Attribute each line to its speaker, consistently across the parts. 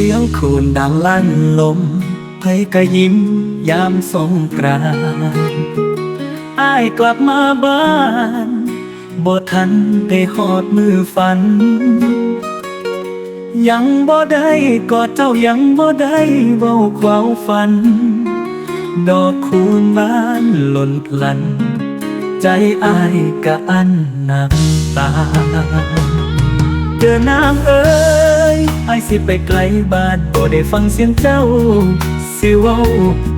Speaker 1: สียงคูนดังลั่นลมไผก็ยิ้มยามสงกรานต์อายกลับมาบ้านบ่ทันได้หอดมือฝัน ยังบ่ได้กอดเจ้ายังบ่ได้เว้าความฝัน ดอกคูณบานหล่นพลัน ใจอายกะอันน้ำตาเดินนางเอ้ย ไอสิไปไกลบ้านบ่ได้ฟังเสียงเจ้า สิเว้า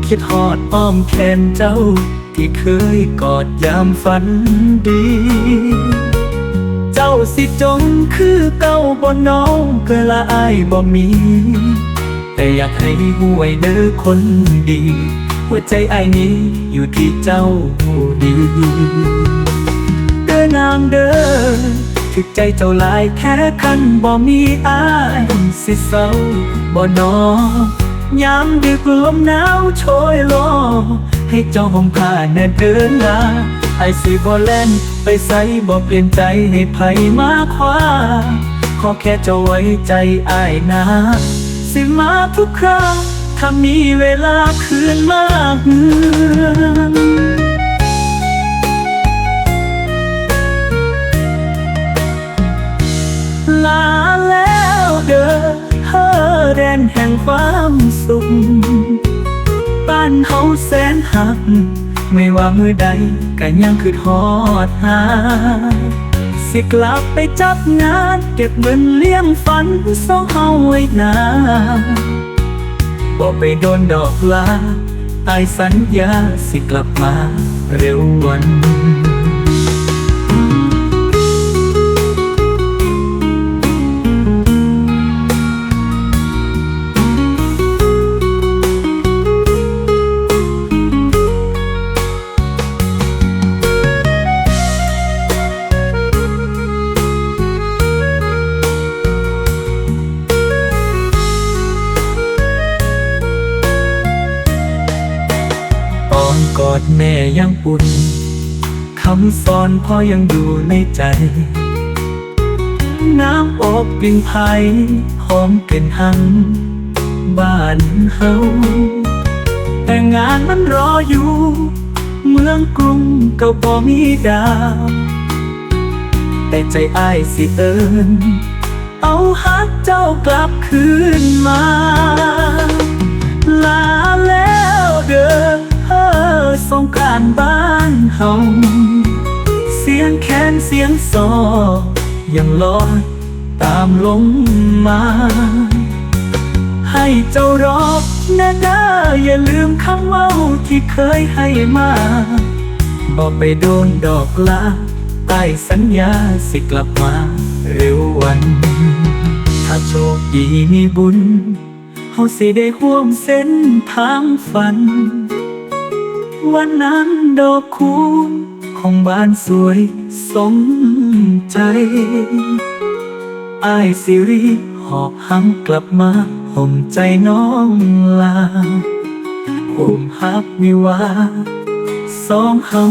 Speaker 1: คิดฮอดอ้อมแขนเจ้า ที่เคยกอดยามฝันดี เจ้าสิจงคือเก้าบ่น้องเกลาอายบ่มี แต่อยากให้ห่วยเด้อคนดี หัวใจไอายนี้อยู่ที่เจ้าดีเด้อนางเด้อ ถึกใจเจ้าหลายแค่คันบ่มีอายสิเศร้าบ่นอยามดึกลมหนาวโชยลอให้เจ้าห่มผ้าแน่เดินหน้าไอสิบ่แล่นไปใส่บ่เปลี่ยนใจให้ไผมาคว้าขอแค่เจ้าไว้ใจอายนะสิมาทุกครั้งถ้ามีเวลาคืนมากเงิน ลาแล้วเด้อเฮอแดนแห่งความสุขบ้านเฮาแสนหัก ไม่ว่ามือใดก็ยังคือทอดหา สิกลับไปจับงาน เก็บเงินเลี้ยงฝันสองเฮาไว้นาบอกไปโดนดอกลาไอสัญญาสิกลับมาเร็ววัน กอดแม่ยังปุ่นคำสอนพ่อยังอยู่ในใจ น้ำอกกลิ่นไผ่หอมกลิ่นหัง บ้านเฮาแต่งานมันรออยู่ เมืองกรุงก็บ่มีดาว แต่ใจอ้ายสิเอินเอาฮักเจ้ากลับคืนมา งซอยังลอยตามลงมา ให้เจ้ารอบแน่นาอย่าลืมคำเว่าที่เคยให้มาบอกไปโดนดอกลาใต้สัญญาสิกลับมาเร็ววัน ถ้าโชคดีมีบุญเฮาสิได้ห่วมเส้นทางฝัน วันนั้นดอกคูณของบ้านสวย สมใจอายสิรีหอบหังกลับมาห่มใจน้องลาห่มฮักวิวาสองเฮา